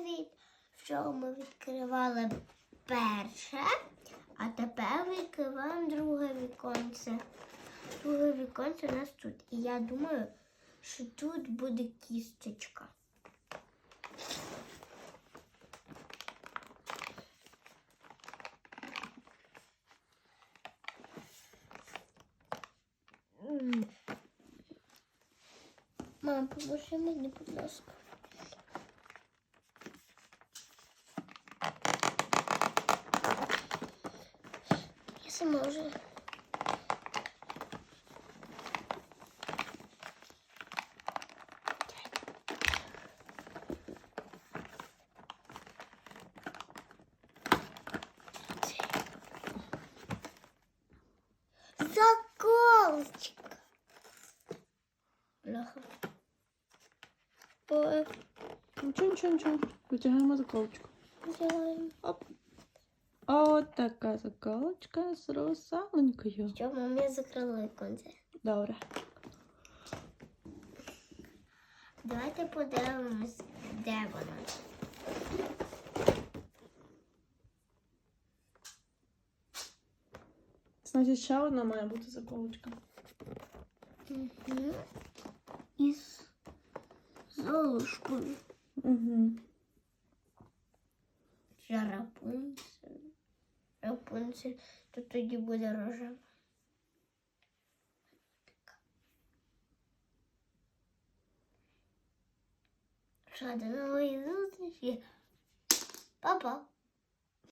Привіт! Вчора ми відкривали перше, а тепер відкриваємо друге віконце. Друге віконце у нас тут. І я думаю, що тут буде кісточка. Мам, поможи мені, будь ласка. Я сама вже. Заколочка. Бляха. Ой, Нічого, нічого, нічого. Витягаємо заколочку. делаем. Оп. От така заколочка з русаленькою. Що, мам, я закрила віконце. Добре. Давайте подивимось, де вона. Значить, ще одна має бути заколочка. Угу. Із золушкою. Угу. Чи Рапунцель. Рапунцель, то тоді буде рожева. Що, до нової зустрічі. Па-па.